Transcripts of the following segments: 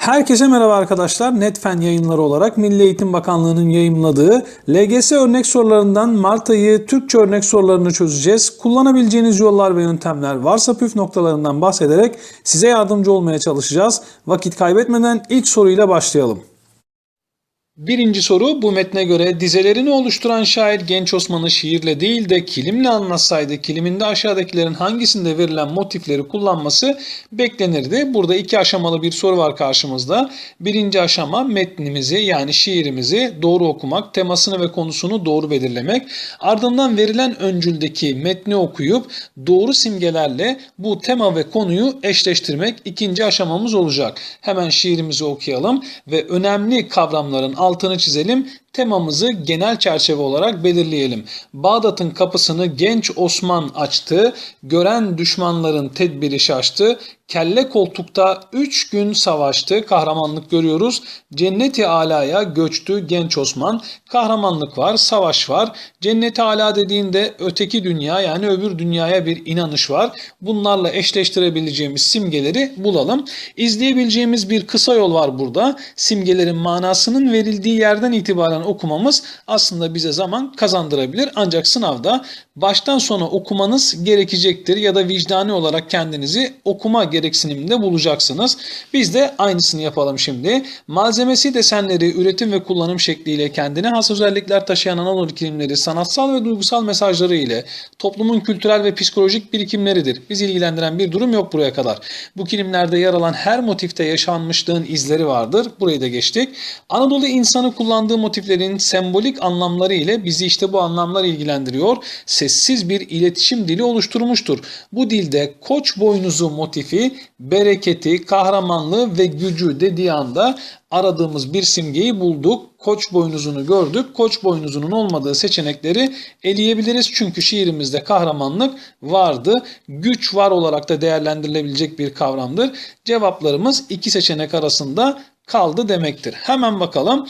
Herkese merhaba arkadaşlar. Netfen yayınları olarak Milli Eğitim Bakanlığı'nın yayımladığı LGS örnek sorularından Mart ayı Türkçe örnek sorularını çözeceğiz. Kullanabileceğiniz yollar ve yöntemler varsa püf noktalarından bahsederek size yardımcı olmaya çalışacağız. Vakit kaybetmeden ilk soruyla başlayalım. Birinci soru bu metne göre dizelerini oluşturan şair Genç Osman'ı şiirle değil de kilimle anlatsaydı kiliminde aşağıdakilerin hangisinde verilen motifleri kullanması beklenirdi. Burada iki aşamalı bir soru var karşımızda. Birinci aşama metnimizi yani şiirimizi doğru okumak, temasını ve konusunu doğru belirlemek. Ardından verilen öncüldeki metni okuyup doğru simgelerle bu tema ve konuyu eşleştirmek ikinci aşamamız olacak. Hemen şiirimizi okuyalım ve önemli kavramların altını çizelim. Temamızı genel çerçeve olarak belirleyelim. Bağdat'ın kapısını genç Osman açtı. Gören düşmanların tedbiri şaştı. Kelle koltukta 3 gün savaştı. Kahramanlık görüyoruz. Cenneti alaya göçtü genç Osman. Kahramanlık var, savaş var. Cenneti ala dediğinde öteki dünya yani öbür dünyaya bir inanış var. Bunlarla eşleştirebileceğimiz simgeleri bulalım. İzleyebileceğimiz bir kısa yol var burada. Simgelerin manasının verildiği yerden itibaren okumamız aslında bize zaman kazandırabilir. Ancak sınavda baştan sona okumanız gerekecektir ya da vicdani olarak kendinizi okuma gereksiniminde bulacaksınız. Biz de aynısını yapalım şimdi. Malzemesi desenleri, üretim ve kullanım şekliyle kendine has özellikler taşıyan Anadolu kilimleri sanatsal ve duygusal mesajları ile toplumun kültürel ve psikolojik birikimleridir. Biz ilgilendiren bir durum yok buraya kadar. Bu kilimlerde yer alan her motifte yaşanmışlığın izleri vardır. Burayı da geçtik. Anadolu insanı kullandığı motiflerin sembolik anlamları ile bizi işte bu anlamlar ilgilendiriyor. Sessiz bir iletişim dili oluşturmuştur. Bu dilde koç boynuzu motifi bereketi, kahramanlığı ve gücü dediği anda aradığımız bir simgeyi bulduk. Koç boynuzunu gördük. Koç boynuzunun olmadığı seçenekleri eleyebiliriz. Çünkü şiirimizde kahramanlık vardı. Güç var olarak da değerlendirilebilecek bir kavramdır. Cevaplarımız iki seçenek arasında kaldı demektir. Hemen bakalım.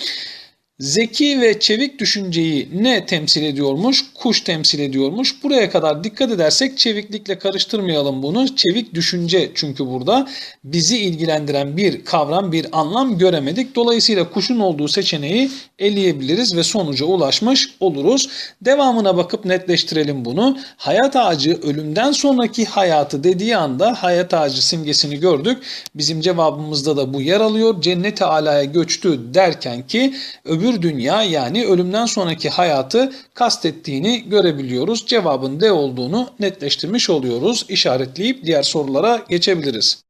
Zeki ve çevik düşünceyi ne temsil ediyormuş? Kuş temsil ediyormuş. Buraya kadar dikkat edersek çeviklikle karıştırmayalım bunu. Çevik düşünce çünkü burada bizi ilgilendiren bir kavram, bir anlam göremedik. Dolayısıyla kuşun olduğu seçeneği eleyebiliriz ve sonuca ulaşmış oluruz. Devamına bakıp netleştirelim bunu. Hayat ağacı ölümden sonraki hayatı dediği anda hayat ağacı simgesini gördük. Bizim cevabımızda da bu yer alıyor. Cennet-i alaya göçtü derken ki öbür öbür dünya yani ölümden sonraki hayatı kastettiğini görebiliyoruz. Cevabın D olduğunu netleştirmiş oluyoruz. İşaretleyip diğer sorulara geçebiliriz.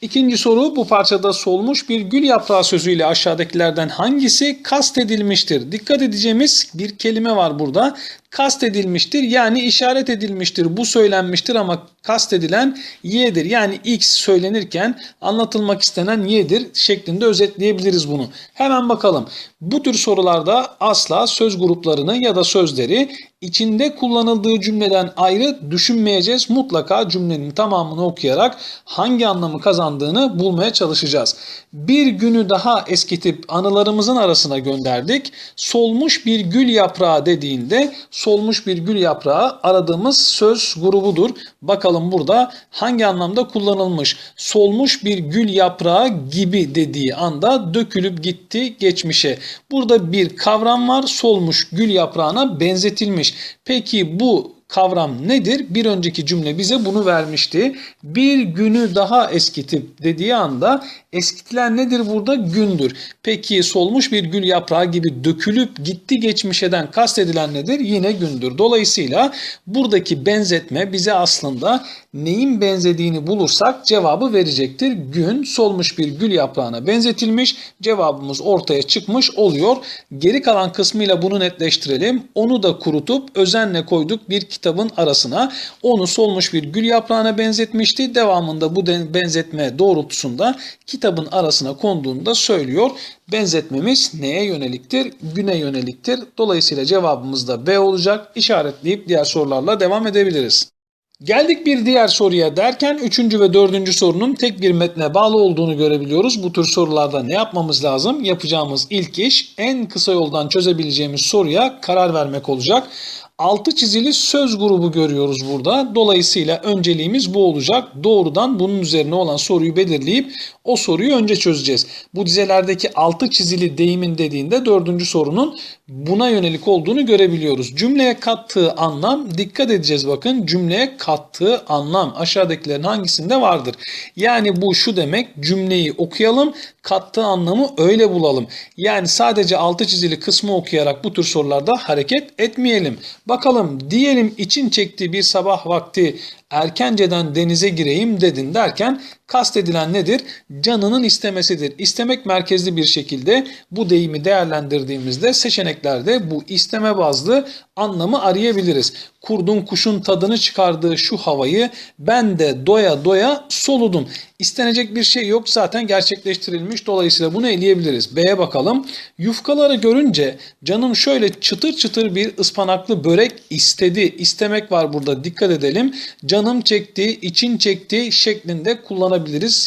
İkinci soru bu parçada solmuş bir gül yaprağı sözüyle aşağıdakilerden hangisi kastedilmiştir? Dikkat edeceğimiz bir kelime var burada. Kastedilmiştir yani işaret edilmiştir. Bu söylenmiştir ama kastedilen y'dir. Yani x söylenirken anlatılmak istenen y'dir şeklinde özetleyebiliriz bunu. Hemen bakalım. Bu tür sorularda asla söz gruplarını ya da sözleri içinde kullanıldığı cümleden ayrı düşünmeyeceğiz. Mutlaka cümlenin tamamını okuyarak hangi anlamı kazandığını bulmaya çalışacağız. Bir günü daha eskitip anılarımızın arasına gönderdik. Solmuş bir gül yaprağı dediğinde solmuş bir gül yaprağı aradığımız söz grubudur. Bakalım burada hangi anlamda kullanılmış? Solmuş bir gül yaprağı gibi dediği anda dökülüp gitti geçmişe. Burada bir kavram var. Solmuş gül yaprağına benzetilmiş. Peki bu kavram nedir? Bir önceki cümle bize bunu vermişti. Bir günü daha eskitip dediği anda eskitilen nedir burada? Gündür. Peki solmuş bir gül yaprağı gibi dökülüp gitti geçmişeden kastedilen nedir? Yine gündür. Dolayısıyla buradaki benzetme bize aslında neyin benzediğini bulursak cevabı verecektir. Gün solmuş bir gül yaprağına benzetilmiş. Cevabımız ortaya çıkmış oluyor. Geri kalan kısmıyla bunu netleştirelim. Onu da kurutup özenle koyduk bir kitabın arasına. Onu solmuş bir gül yaprağına benzetmişti. Devamında bu benzetme doğrultusunda kitabın arasına konduğunu da söylüyor. Benzetmemiz neye yöneliktir? Güne yöneliktir. Dolayısıyla cevabımız da B olacak. İşaretleyip diğer sorularla devam edebiliriz. Geldik bir diğer soruya derken üçüncü ve dördüncü sorunun tek bir metne bağlı olduğunu görebiliyoruz. Bu tür sorularda ne yapmamız lazım? Yapacağımız ilk iş en kısa yoldan çözebileceğimiz soruya karar vermek olacak. Altı çizili söz grubu görüyoruz burada. Dolayısıyla önceliğimiz bu olacak. Doğrudan bunun üzerine olan soruyu belirleyip o soruyu önce çözeceğiz. Bu dizelerdeki altı çizili deyimin dediğinde dördüncü sorunun buna yönelik olduğunu görebiliyoruz. Cümleye kattığı anlam dikkat edeceğiz bakın. Cümleye kattığı anlam aşağıdakilerin hangisinde vardır? Yani bu şu demek cümleyi okuyalım kattığı anlamı öyle bulalım. Yani sadece altı çizili kısmı okuyarak bu tür sorularda hareket etmeyelim. Bakalım diyelim için çektiği bir sabah vakti erkenceden denize gireyim dedin derken kastedilen nedir? Canının istemesidir. İstemek merkezli bir şekilde bu deyimi değerlendirdiğimizde seçeneklerde bu isteme bazlı anlamı arayabiliriz. Kurdun kuşun tadını çıkardığı şu havayı ben de doya doya soludum. İstenecek bir şey yok zaten gerçekleştirilmiş. Dolayısıyla bunu eleyebiliriz. B'ye bakalım. Yufkaları görünce canım şöyle çıtır çıtır bir ıspanaklı börek istedi. İstemek var burada dikkat edelim. Canım çekti, için çekti şeklinde kullanabiliriz.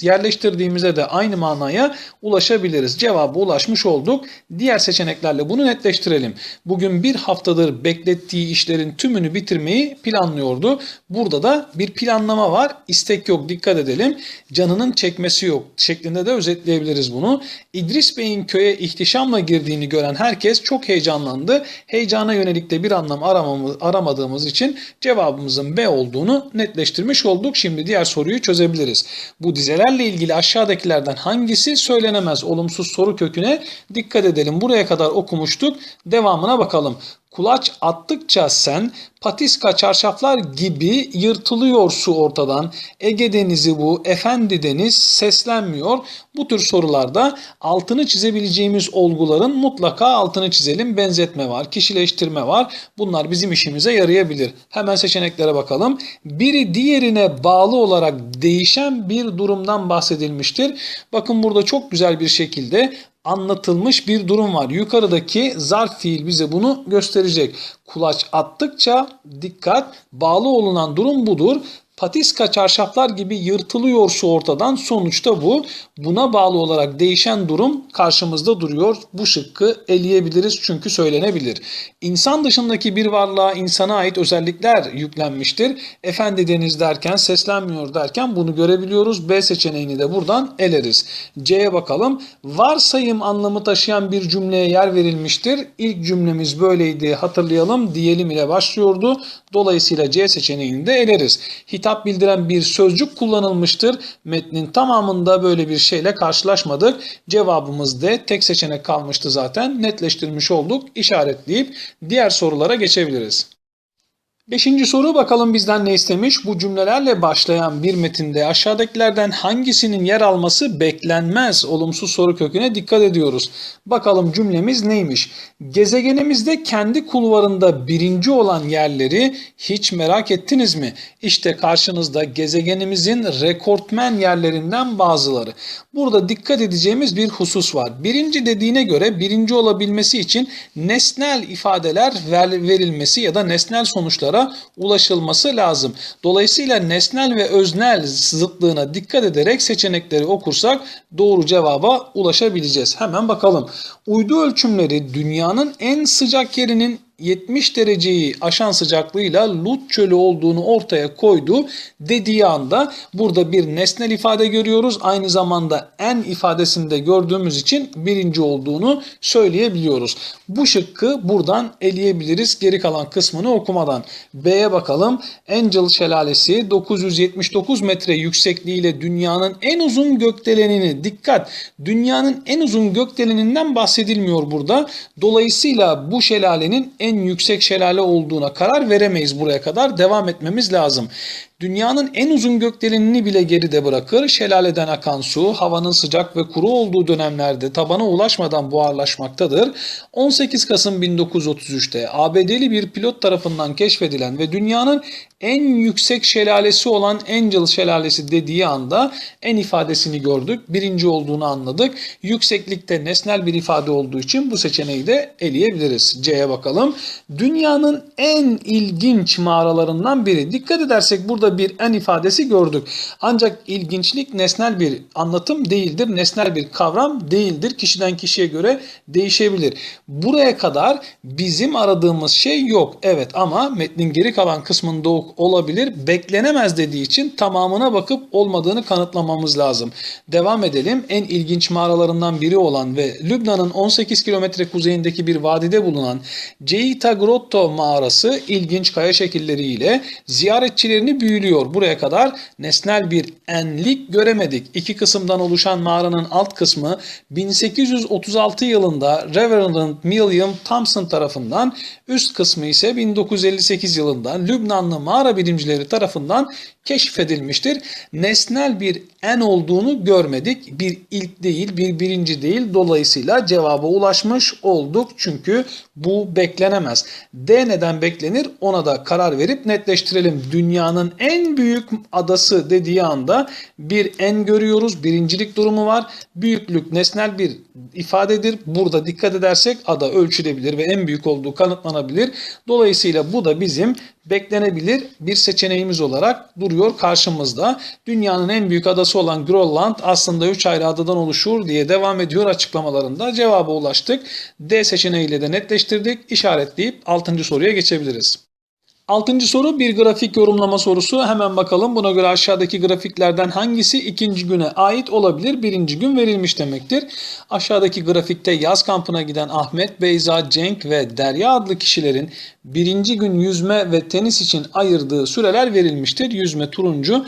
Yerleştirdiğimizde de aynı manaya ulaşabiliriz. Cevaba ulaşmış olduk. Diğer seçeneklerle bunu netleştirelim. Bugün bir haftadır beklettiği işlerin tümünü bitirmeyi planlıyordu. Burada da bir planlama var. İstek yok dikkat edelim. Canının çekmesi yok şeklinde de özetleyebiliriz bunu. İdris Bey'in köye ihtişamla girdiğini gören herkes çok heyecanlandı. Heyecana yönelik de bir anlam aramamız, aramadığımız için cevabımızın B olduğunu netleştirmiş olduk. Şimdi diğer soruyu çözebiliriz. Bu dizelerle ilgili aşağıdakilerden hangisi söylenemez? Olumsuz soru köküne dikkat edelim. Buraya kadar okumuştuk. Devamına bakalım. Kulaç attıkça sen patiska çarşaflar gibi yırtılıyor su ortadan. Ege denizi bu, efendi deniz seslenmiyor. Bu tür sorularda altını çizebileceğimiz olguların mutlaka altını çizelim. Benzetme var, kişileştirme var. Bunlar bizim işimize yarayabilir. Hemen seçeneklere bakalım. Biri diğerine bağlı olarak değişen bir durumdan bahsedilmiştir. Bakın burada çok güzel bir şekilde anlatılmış bir durum var. Yukarıdaki zarf fiil bize bunu gösterecek. Kulaç attıkça dikkat bağlı olunan durum budur. Patiska çarşaflar gibi yırtılıyor su ortadan. Sonuçta bu. Buna bağlı olarak değişen durum karşımızda duruyor. Bu şıkkı eleyebiliriz çünkü söylenebilir. İnsan dışındaki bir varlığa insana ait özellikler yüklenmiştir. Efendi deniz derken seslenmiyor derken bunu görebiliyoruz. B seçeneğini de buradan eleriz. C'ye bakalım. Varsayım anlamı taşıyan bir cümleye yer verilmiştir. İlk cümlemiz böyleydi hatırlayalım. Diyelim ile başlıyordu. Dolayısıyla C seçeneğini de eleriz. Hitap bildiren bir sözcük kullanılmıştır. Metnin tamamında böyle bir şeyle karşılaşmadık. Cevabımız D. Tek seçenek kalmıştı zaten. Netleştirmiş olduk. İşaretleyip diğer sorulara geçebiliriz. Beşinci soru bakalım bizden ne istemiş? Bu cümlelerle başlayan bir metinde aşağıdakilerden hangisinin yer alması beklenmez? Olumsuz soru köküne dikkat ediyoruz. Bakalım cümlemiz neymiş? Gezegenimizde kendi kulvarında birinci olan yerleri hiç merak ettiniz mi? İşte karşınızda gezegenimizin rekortmen yerlerinden bazıları. Burada dikkat edeceğimiz bir husus var. Birinci dediğine göre birinci olabilmesi için nesnel ifadeler verilmesi ya da nesnel sonuçlara ulaşılması lazım. Dolayısıyla nesnel ve öznel zıtlığına dikkat ederek seçenekleri okursak doğru cevaba ulaşabileceğiz. Hemen bakalım. Uydu ölçümleri dünyanın en sıcak yerinin 70 dereceyi aşan sıcaklığıyla Lut çölü olduğunu ortaya koydu dediği anda burada bir nesnel ifade görüyoruz. Aynı zamanda en ifadesinde gördüğümüz için birinci olduğunu söyleyebiliyoruz. Bu şıkkı buradan eleyebiliriz geri kalan kısmını okumadan. B'ye bakalım. Angel Şelalesi 979 metre yüksekliğiyle dünyanın en uzun gökdelenini dikkat dünyanın en uzun gökdeleninden bahsedilmiyor burada. Dolayısıyla bu şelalenin en yüksek şelale olduğuna karar veremeyiz buraya kadar. Devam etmemiz lazım. Dünyanın en uzun gökdelenini bile geride bırakır. Şelaleden akan su havanın sıcak ve kuru olduğu dönemlerde tabana ulaşmadan buharlaşmaktadır. 18 Kasım 1933'te ABD'li bir pilot tarafından keşfedilen ve dünyanın en yüksek şelalesi olan Angel Şelalesi dediği anda en ifadesini gördük. Birinci olduğunu anladık. Yükseklikte nesnel bir ifade olduğu için bu seçeneği de eleyebiliriz. C'ye bakalım. Dünyanın en ilginç mağaralarından biri. Dikkat edersek burada Bir en ifadesi gördük. Ancak ilginçlik nesnel bir anlatım değildir. Nesnel bir kavram değildir. Kişiden kişiye göre değişebilir. Buraya kadar bizim aradığımız şey yok. Evet ama metnin geri kalan kısmında olabilir. Beklenemez dediği için tamamına bakıp olmadığını kanıtlamamız lazım. Devam edelim. En ilginç mağaralarından biri olan ve Lübnan'ın 18 kilometre kuzeyindeki bir vadide bulunan Ceita Grotto mağarası ilginç kaya şekilleriyle ziyaretçilerini büyülüyor. Buraya kadar nesnel bir enlik göremedik. İki kısımdan oluşan mağaranın alt kısmı 1836 yılında Reverend William Thompson tarafından, üst kısmı ise 1958 yılında Lübnanlı mağara bilimcileri tarafından keşfedilmiştir. Nesnel bir en olduğunu görmedik. Bir ilk değil, bir birinci değil. Dolayısıyla cevaba ulaşmış olduk. Çünkü bu beklenemez. D neden beklenir? Ona da karar verip netleştirelim. Dünyanın en büyük adası dediği anda bir en görüyoruz. Birincilik durumu var. Büyüklük nesnel bir ifadedir. Burada dikkat edersek ada ölçülebilir ve en büyük olduğu kanıtlanabilir. Dolayısıyla bu da bizim beklenebilir bir seçeneğimiz olarak duruyor karşımızda. Dünyanın en büyük adası olan Grönland aslında 3 ayrı adadan oluşur diye devam ediyor açıklamalarında. Cevaba ulaştık. D seçeneğiyle de netleştirdik. İşaretleyip 6. soruya geçebiliriz. Altıncı soru bir grafik yorumlama sorusu. Hemen bakalım buna göre aşağıdaki grafiklerden hangisi ikinci güne ait olabilir? Birinci gün verilmiş demektir. Aşağıdaki grafikte yaz kampına giden Ahmet, Beyza, Cenk ve Derya adlı kişilerin birinci gün yüzme ve tenis için ayırdığı süreler verilmiştir. Yüzme turuncu,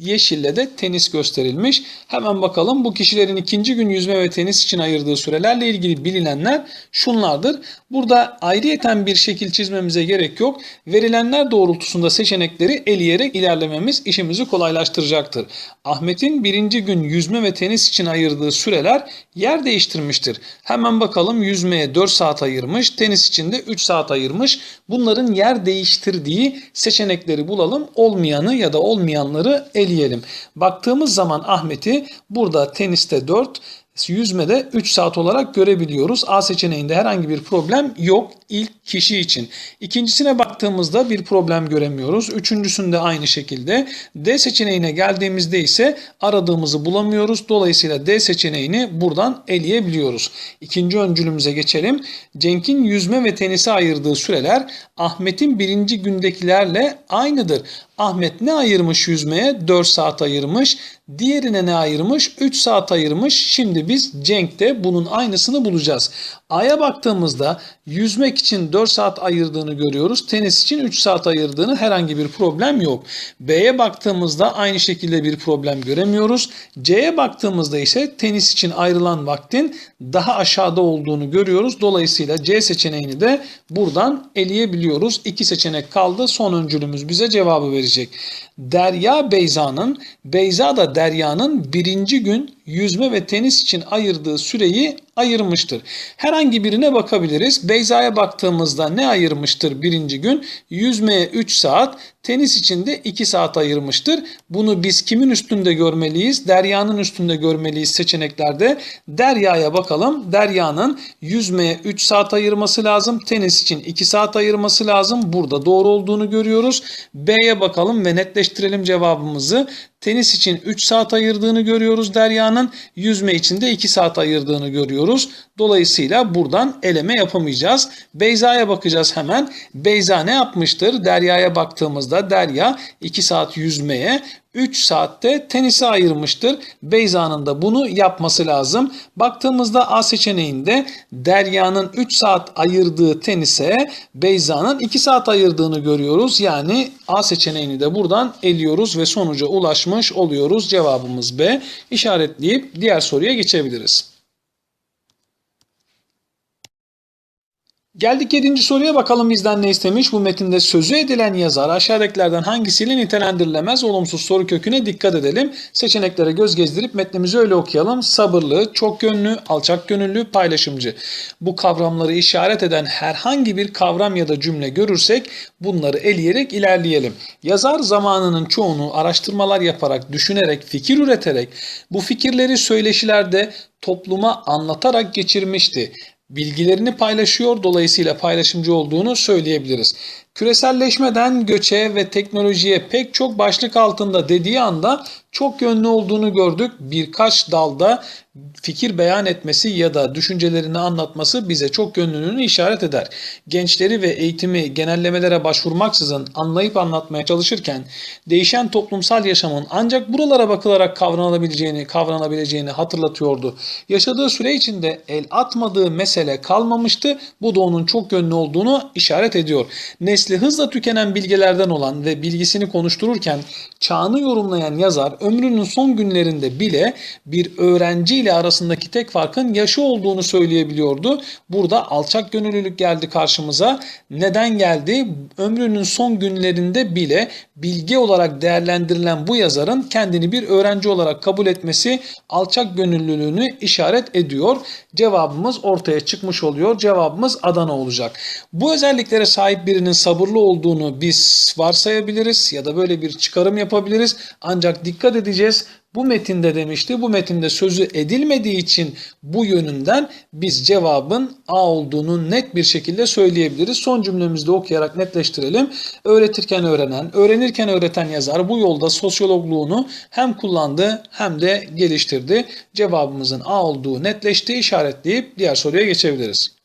yeşille de tenis gösterilmiş. Hemen bakalım bu kişilerin ikinci gün yüzme ve tenis için ayırdığı sürelerle ilgili bilinenler şunlardır. Burada ayrıyeten bir şekil çizmemize gerek yok. Verilenler doğrultusunda seçenekleri eleyerek ilerlememiz işimizi kolaylaştıracaktır. Ahmet'in birinci gün yüzme ve tenis için ayırdığı süreler yer değiştirmiştir. Hemen bakalım yüzmeye 4 saat ayırmış, tenis için de 3 saat ayırmış. Bunların yer değiştirdiği seçenekleri bulalım. Olmayanı ya da olmayanları eleyelim. Baktığımız zaman Ahmet'i burada teniste 4, yüzmede 3 saat olarak görebiliyoruz. A seçeneğinde herhangi bir problem yok ilk kişi için. İkincisine baktığımızda bir problem göremiyoruz. Üçüncüsünde aynı şekilde. D seçeneğine geldiğimizde ise aradığımızı bulamıyoruz. Dolayısıyla D seçeneğini buradan eleyebiliyoruz. İkinci öncülümüze geçelim. Cenk'in yüzme ve tenise ayırdığı süreler Ahmet'in birinci gündekilerle aynıdır. Ahmet ne ayırmış yüzmeye? 4 saat ayırmış. Diğerine ne ayırmış? 3 saat ayırmış. Şimdi biz Cenk'te bunun aynısını bulacağız. A'ya baktığımızda yüzmek için 4 saat ayırdığını görüyoruz. Tenis için 3 saat ayırdığını herhangi bir problem yok. B'ye baktığımızda aynı şekilde bir problem göremiyoruz. C'ye baktığımızda ise tenis için ayrılan vaktin daha aşağıda olduğunu görüyoruz. Dolayısıyla C seçeneğini de buradan eleyebiliyoruz. İki seçenek kaldı. Son öncülümüz bize cevabı verecek. Derya Beyza'nın, Beyza da Derya'nın birinci gün yüzme ve tenis için ayırdığı süreyi ayırmıştır. Herhangi birine bakabiliriz. Beyza'ya baktığımızda ne ayırmıştır birinci gün? Yüzmeye 3 saat, tenis için de 2 saat ayırmıştır. Bunu biz kimin üstünde görmeliyiz? Derya'nın üstünde görmeliyiz seçeneklerde. Derya'ya bakalım. Derya'nın yüzmeye 3 saat ayırması lazım. Tenis için 2 saat ayırması lazım. Burada doğru olduğunu görüyoruz. B'ye bakalım ve netleştirelim cevabımızı. Tenis için 3 saat ayırdığını görüyoruz Derya'nın. Yüzme için de 2 saat ayırdığını görüyoruz. Dolayısıyla buradan eleme yapamayacağız. Beyza'ya bakacağız hemen. Beyza ne yapmıştır? Derya'ya baktığımızda Derya 2 saat yüzmeye, 3 saatte tenise ayırmıştır. Beyza'nın da bunu yapması lazım. Baktığımızda A seçeneğinde Derya'nın 3 saat ayırdığı tenise Beyza'nın 2 saat ayırdığını görüyoruz. Yani A seçeneğini de buradan eliyoruz ve sonuca ulaşmış oluyoruz. Cevabımız B. İşaretleyip diğer soruya geçebiliriz. Geldik 7. soruya bakalım bizden ne istemiş. Bu metinde sözü edilen yazar aşağıdakilerden hangisiyle nitelendirilemez? Olumsuz soru köküne dikkat edelim. Seçeneklere göz gezdirip metnimizi öyle okuyalım. Sabırlı, çok yönlü, alçak gönüllü, paylaşımcı. Bu kavramları işaret eden herhangi bir kavram ya da cümle görürsek bunları eleyerek ilerleyelim. Yazar zamanının çoğunu araştırmalar yaparak, düşünerek, fikir üreterek bu fikirleri söyleşilerde topluma anlatarak geçirmişti bilgilerini paylaşıyor dolayısıyla paylaşımcı olduğunu söyleyebiliriz. Küreselleşmeden göçe ve teknolojiye pek çok başlık altında dediği anda çok yönlü olduğunu gördük. Birkaç dalda fikir beyan etmesi ya da düşüncelerini anlatması bize çok yönlülüğünü işaret eder. Gençleri ve eğitimi genellemelere başvurmaksızın anlayıp anlatmaya çalışırken değişen toplumsal yaşamın ancak buralara bakılarak kavranabileceğini, kavranabileceğini hatırlatıyordu. Yaşadığı süre içinde el atmadığı mesele kalmamıştı. Bu da onun çok yönlü olduğunu işaret ediyor. Nesli hızla tükenen bilgelerden olan ve bilgisini konuştururken çağını yorumlayan yazar ömrünün son günlerinde bile bir öğrenci ile arasındaki tek farkın yaşı olduğunu söyleyebiliyordu. Burada alçak gönüllülük geldi karşımıza. Neden geldi? Ömrünün son günlerinde bile bilge olarak değerlendirilen bu yazarın kendini bir öğrenci olarak kabul etmesi alçak gönüllülüğünü işaret ediyor. Cevabımız ortaya çıkmış oluyor. Cevabımız Adana olacak. Bu özelliklere sahip birinin sabırlı olduğunu biz varsayabiliriz ya da böyle bir çıkarım yapabiliriz. Ancak dikkat edeceğiz. Bu metinde demişti. Bu metinde sözü edilmediği için bu yönünden biz cevabın A olduğunu net bir şekilde söyleyebiliriz. Son cümlemizde okuyarak netleştirelim. Öğretirken öğrenen, öğrenirken öğreten yazar bu yolda sosyologluğunu hem kullandı hem de geliştirdi. Cevabımızın A olduğu netleşti. işaretleyip diğer soruya geçebiliriz.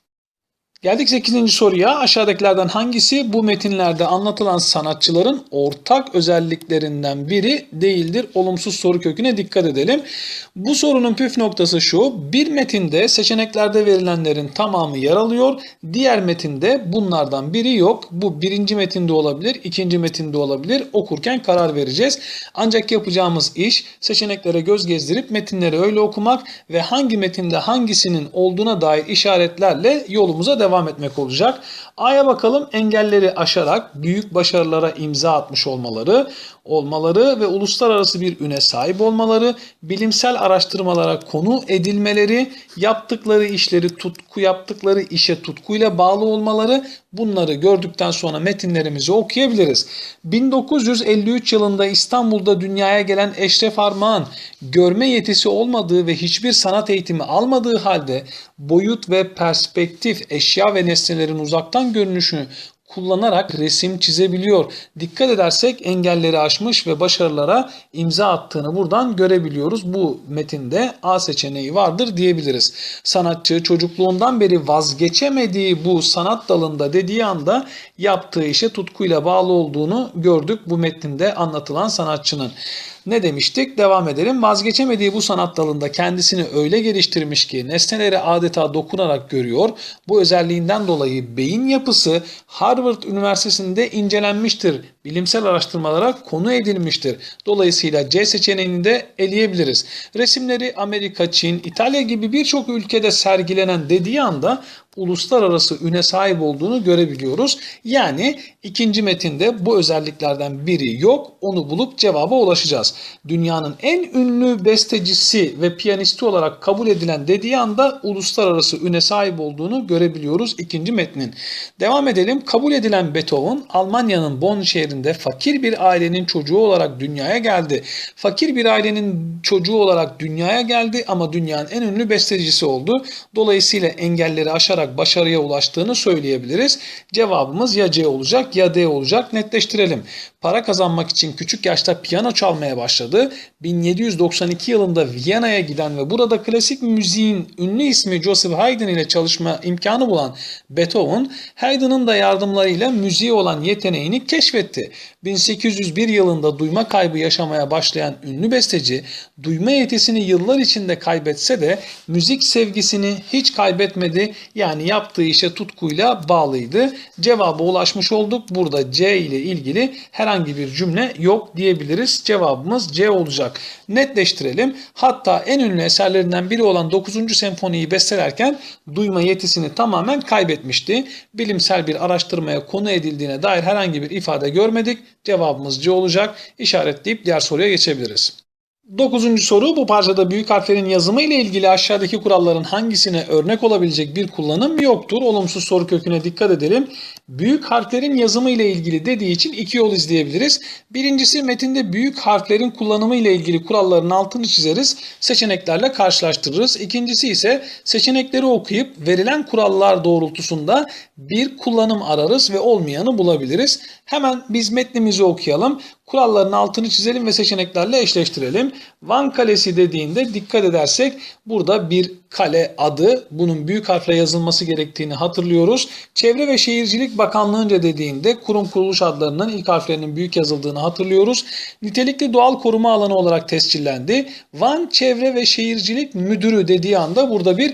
Geldik 8. soruya. Aşağıdakilerden hangisi bu metinlerde anlatılan sanatçıların ortak özelliklerinden biri değildir? Olumsuz soru köküne dikkat edelim. Bu sorunun püf noktası şu. Bir metinde seçeneklerde verilenlerin tamamı yer alıyor. Diğer metinde bunlardan biri yok. Bu birinci metinde olabilir, ikinci metinde olabilir. Okurken karar vereceğiz. Ancak yapacağımız iş seçeneklere göz gezdirip metinleri öyle okumak ve hangi metinde hangisinin olduğuna dair işaretlerle yolumuza devam etmek olacak. A'ya bakalım engelleri aşarak büyük başarılara imza atmış olmaları, olmaları ve uluslararası bir üne sahip olmaları, bilimsel araştırmalara konu edilmeleri, yaptıkları işleri tutku yaptıkları işe tutkuyla bağlı olmaları bunları gördükten sonra metinlerimizi okuyabiliriz. 1953 yılında İstanbul'da dünyaya gelen Eşref Armağan görme yetisi olmadığı ve hiçbir sanat eğitimi almadığı halde boyut ve perspektif eşya ve nesnelerin uzaktan görünüşünü kullanarak resim çizebiliyor. Dikkat edersek engelleri aşmış ve başarılara imza attığını buradan görebiliyoruz. Bu metinde A seçeneği vardır diyebiliriz. Sanatçı çocukluğundan beri vazgeçemediği bu sanat dalında dediği anda yaptığı işe tutkuyla bağlı olduğunu gördük bu metninde anlatılan sanatçının. Ne demiştik? Devam edelim. Vazgeçemediği bu sanat dalında kendisini öyle geliştirmiş ki nesneleri adeta dokunarak görüyor. Bu özelliğinden dolayı beyin yapısı Harvard Üniversitesi'nde incelenmiştir. Bilimsel araştırmalara konu edilmiştir. Dolayısıyla C seçeneğini de eleyebiliriz. Resimleri Amerika, Çin, İtalya gibi birçok ülkede sergilenen dediği anda uluslararası üne sahip olduğunu görebiliyoruz. Yani ikinci metinde bu özelliklerden biri yok. Onu bulup cevaba ulaşacağız. Dünyanın en ünlü bestecisi ve piyanisti olarak kabul edilen dediği anda uluslararası üne sahip olduğunu görebiliyoruz ikinci metnin. Devam edelim. Kabul edilen Beethoven Almanya'nın Bonn şehrinde fakir bir ailenin çocuğu olarak dünyaya geldi. Fakir bir ailenin çocuğu olarak dünyaya geldi ama dünyanın en ünlü bestecisi oldu. Dolayısıyla engelleri aşarak başarıya ulaştığını söyleyebiliriz. Cevabımız ya C olacak ya D olacak. Netleştirelim. Para kazanmak için küçük yaşta piyano çalmaya başladı. 1792 yılında Viyana'ya giden ve burada klasik müziğin ünlü ismi Joseph Haydn ile çalışma imkanı bulan Beethoven, Haydn'ın da yardımlarıyla müziğe olan yeteneğini keşfetti. 1801 yılında duyma kaybı yaşamaya başlayan ünlü besteci, duyma yetisini yıllar içinde kaybetse de müzik sevgisini hiç kaybetmedi. Yani yaptığı işe tutkuyla bağlıydı. Cevaba ulaşmış olduk. Burada C ile ilgili herhangi bir cümle yok diyebiliriz. Cevabımız C olacak. Netleştirelim. Hatta en ünlü eserlerinden biri olan 9. senfoniyi bestelerken duyma yetisini tamamen kaybetmişti. Bilimsel bir araştırmaya konu edildiğine dair herhangi bir ifade görmedik. Cevabımız C olacak. İşaretleyip diğer soruya geçebiliriz. Dokuzuncu soru bu parçada büyük harflerin yazımı ile ilgili aşağıdaki kuralların hangisine örnek olabilecek bir kullanım yoktur. Olumsuz soru köküne dikkat edelim. büyük harflerin yazımı ile ilgili dediği için iki yol izleyebiliriz. Birincisi metinde büyük harflerin kullanımı ile ilgili kuralların altını çizeriz, seçeneklerle karşılaştırırız. İkincisi ise seçenekleri okuyup verilen kurallar doğrultusunda bir kullanım ararız ve olmayanı bulabiliriz. Hemen biz metnimizi okuyalım. Kuralların altını çizelim ve seçeneklerle eşleştirelim. Van Kalesi dediğinde dikkat edersek burada bir kale adı bunun büyük harfle yazılması gerektiğini hatırlıyoruz. Çevre ve Şehircilik Bakanlığı'nca dediğinde kurum kuruluş adlarının ilk harflerinin büyük yazıldığını hatırlıyoruz. Nitelikli doğal koruma alanı olarak tescillendi. Van Çevre ve Şehircilik Müdürü dediği anda burada bir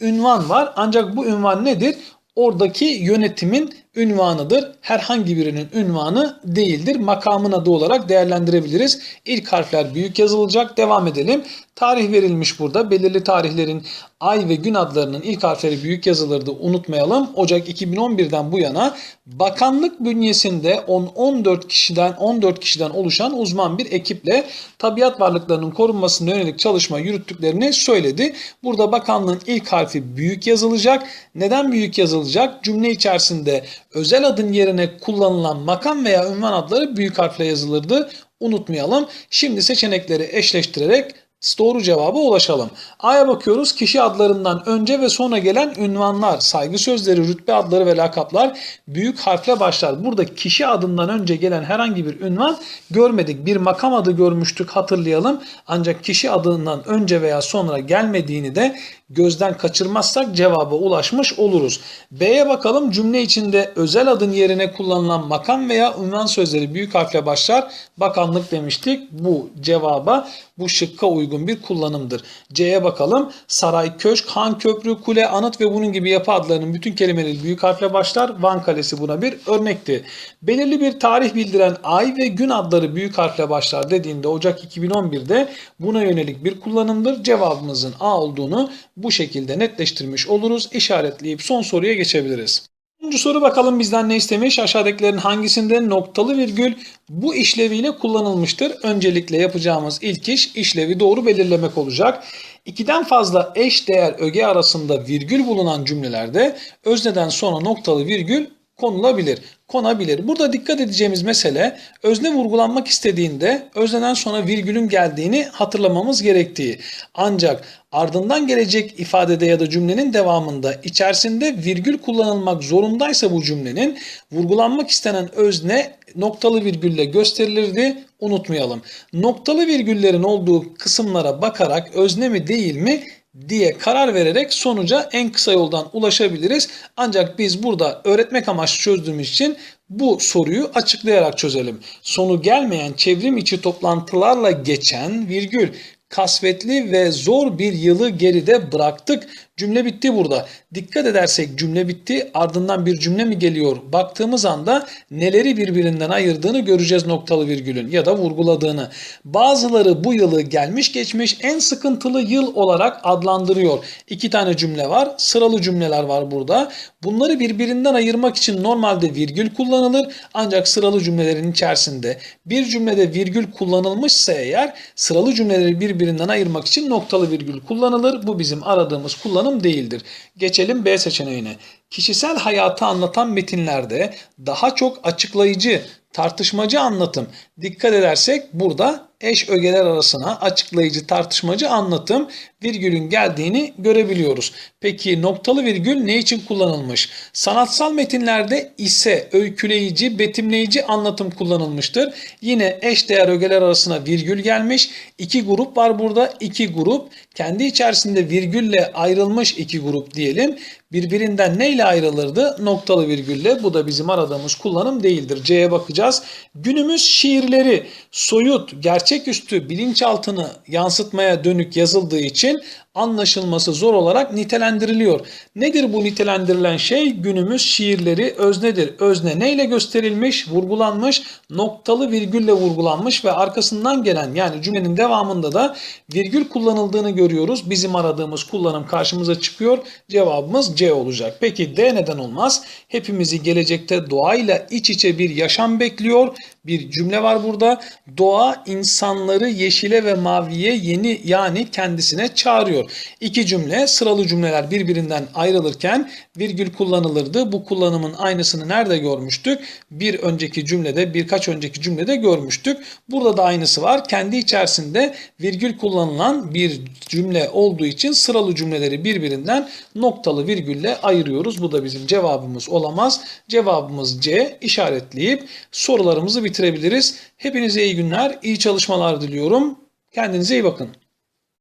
ünvan var. Ancak bu ünvan nedir? Oradaki yönetimin ünvanıdır. Herhangi birinin ünvanı değildir. Makamın adı olarak değerlendirebiliriz. İlk harfler büyük yazılacak. Devam edelim. Tarih verilmiş burada. Belirli tarihlerin ay ve gün adlarının ilk harfleri büyük yazılırdı. Unutmayalım. Ocak 2011'den bu yana bakanlık bünyesinde 10-14 kişiden 14 kişiden oluşan uzman bir ekiple tabiat varlıklarının korunmasına yönelik çalışma yürüttüklerini söyledi. Burada bakanlığın ilk harfi büyük yazılacak. Neden büyük yazılacak? Cümle içerisinde özel adın yerine kullanılan makam veya ünvan adları büyük harfle yazılırdı. Unutmayalım. Şimdi seçenekleri eşleştirerek doğru cevaba ulaşalım. A'ya bakıyoruz. Kişi adlarından önce ve sonra gelen ünvanlar, saygı sözleri, rütbe adları ve lakaplar büyük harfle başlar. Burada kişi adından önce gelen herhangi bir ünvan görmedik. Bir makam adı görmüştük hatırlayalım. Ancak kişi adından önce veya sonra gelmediğini de gözden kaçırmazsak cevaba ulaşmış oluruz. B'ye bakalım. Cümle içinde özel adın yerine kullanılan makam veya ünvan sözleri büyük harfle başlar. Bakanlık demiştik. Bu cevaba bu şıkka uygun bir kullanımdır. C'ye bakalım. Saray, köşk, han, köprü, kule, anıt ve bunun gibi yapı adlarının bütün kelimeleri büyük harfle başlar. Van Kalesi buna bir örnekti. Belirli bir tarih bildiren ay ve gün adları büyük harfle başlar dediğinde Ocak 2011'de buna yönelik bir kullanımdır. Cevabımızın A olduğunu bu şekilde netleştirmiş oluruz. İşaretleyip son soruya geçebiliriz. Üçüncü soru bakalım bizden ne istemiş? Aşağıdakilerin hangisinde noktalı virgül bu işleviyle kullanılmıştır? Öncelikle yapacağımız ilk iş işlevi doğru belirlemek olacak. İkiden fazla eş değer öge arasında virgül bulunan cümlelerde özneden sonra noktalı virgül konulabilir, konabilir. Burada dikkat edeceğimiz mesele özne vurgulanmak istediğinde özneden sonra virgülün geldiğini hatırlamamız gerektiği. Ancak ardından gelecek ifadede ya da cümlenin devamında içerisinde virgül kullanılmak zorundaysa bu cümlenin vurgulanmak istenen özne noktalı virgülle gösterilirdi. Unutmayalım. Noktalı virgüllerin olduğu kısımlara bakarak özne mi değil mi diye karar vererek sonuca en kısa yoldan ulaşabiliriz. Ancak biz burada öğretmek amaçlı çözdüğümüz için bu soruyu açıklayarak çözelim. Sonu gelmeyen çevrim içi toplantılarla geçen virgül kasvetli ve zor bir yılı geride bıraktık. Cümle bitti burada. Dikkat edersek cümle bitti ardından bir cümle mi geliyor? Baktığımız anda neleri birbirinden ayırdığını göreceğiz noktalı virgülün ya da vurguladığını. Bazıları bu yılı gelmiş geçmiş en sıkıntılı yıl olarak adlandırıyor. İki tane cümle var. Sıralı cümleler var burada. Bunları birbirinden ayırmak için normalde virgül kullanılır. Ancak sıralı cümlelerin içerisinde bir cümlede virgül kullanılmışsa eğer sıralı cümleleri birbirinden ayırmak için noktalı virgül kullanılır. Bu bizim aradığımız kullanım değildir. Geçelim B seçeneğine. Kişisel hayatı anlatan metinlerde daha çok açıklayıcı, tartışmacı anlatım. Dikkat edersek burada eş ögeler arasına açıklayıcı, tartışmacı anlatım virgülün geldiğini görebiliyoruz. Peki noktalı virgül ne için kullanılmış? Sanatsal metinlerde ise öyküleyici, betimleyici anlatım kullanılmıştır. Yine eş değer ögeler arasına virgül gelmiş. İki grup var burada. İki grup kendi içerisinde virgülle ayrılmış iki grup diyelim. Birbirinden neyle ayrılırdı? Noktalı virgülle. Bu da bizim aradığımız kullanım değildir. C'ye bakacağız. Günümüz şiirleri soyut, gerçeküstü, bilinçaltını yansıtmaya dönük yazıldığı için anlaşılması zor olarak nitelendiriliyor. Nedir bu nitelendirilen şey? Günümüz şiirleri öznedir. Özne neyle gösterilmiş, vurgulanmış, noktalı virgülle vurgulanmış ve arkasından gelen yani cümlenin devamında da virgül kullanıldığını görüyoruz. Bizim aradığımız kullanım karşımıza çıkıyor. Cevabımız C olacak. Peki D neden olmaz? Hepimizi gelecekte doğayla iç içe bir yaşam bekliyor. Bir cümle var burada. Doğa insanları yeşile ve maviye yeni yani kendisine çağırıyor. İki cümle sıralı cümleler birbirinden ayrılırken virgül kullanılırdı. Bu kullanımın aynısını nerede görmüştük? Bir önceki cümlede birkaç önceki cümlede görmüştük. Burada da aynısı var. Kendi içerisinde virgül kullanılan bir cümle olduğu için sıralı cümleleri birbirinden noktalı virgülle ayırıyoruz. Bu da bizim cevabımız olamaz. Cevabımız C işaretleyip sorularımızı bitirebiliriz. Hepinize iyi günler, iyi çalışmalar diliyorum. Kendinize iyi bakın.